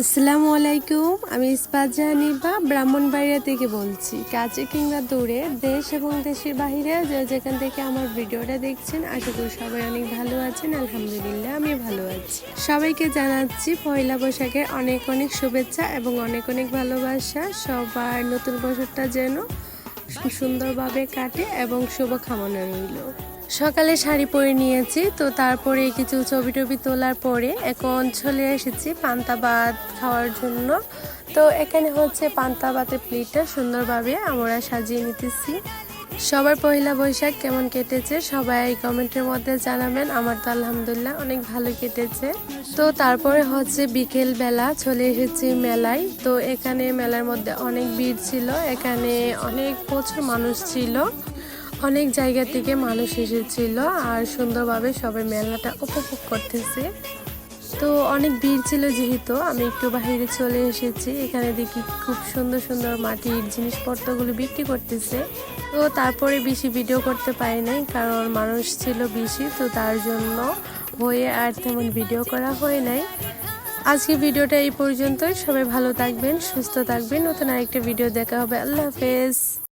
আসসালামু আলাইকুম, আমি ইস্পাত জাহানিবা ব্রাহ্মণবাড়িয়া থেকে বলছি। কাছে কিংবা দূরে, দেশ এবং দেশের বাহিরে যে যেখান থেকে আমার ভিডিওটা দেখছেন, আশা করি সবাই অনেক ভালো আছেন, আলহামদুলিল্লাহ আমি ভালো আছি। সবাইকে জানাচ্ছি পয়লা বৈশাখের অনেক অনেক শুভেচ্ছা এবং অনেক অনেক ভালোবাসা, সবার নতুন বছরটা যেন সুন্দরভাবে কাটে এবং শুভ কামনা রইল। সকালে শাড়ি পরে নিয়েছি, তো তারপরে কিছু ছবি টবি তোলার পরে এখন চলে এসেছি পান্তা ভাত খাওয়ার জন্য। তো এখানে হচ্ছে পান্তা ভাতের প্লেটটা সুন্দরভাবে আমরা সাজিয়ে নিতেছি। সবার পয়লা বৈশাখ কেমন কেটেছে সবাই কমেন্টের মধ্যে জানাবেন। আমার তো আলহামদুলিল্লাহ অনেক ভালো কেটেছে। তো তারপরে হচ্ছে বিকেল বেলা চলে এসেছি মেলায়। তো এখানে মেলার মধ্যে অনেক ভিড় ছিল, এখানে অনেক প্রচুর মানুষ ছিল। অনেক জায়গা থেকে মানুষ এসেছিল আর সুন্দরভাবে সবাই মেলাটা উপভোগ করতেছে। তো অনেক ভিড় ছিল যেহেতু, আমি একটু বাইরে চলে এসেছি। এখানে দেখি খুব সুন্দর সুন্দর মাটির জিনিসপত্রগুলো বিক্রি করতেছে। তো তারপরে বেশি ভিডিও করতে পারি নাই, কারণ মানুষ ছিল বেশি, তো তার জন্য হয়ে আর তেমন ভিডিও করা হয় নাই। আজকে ভিডিওটা এই পর্যন্তই। সবাই ভালো থাকবেন, সুস্থ থাকবেন। নতুন আরেকটা ভিডিও দেখা হবে। আল্লাহ হাফেজ।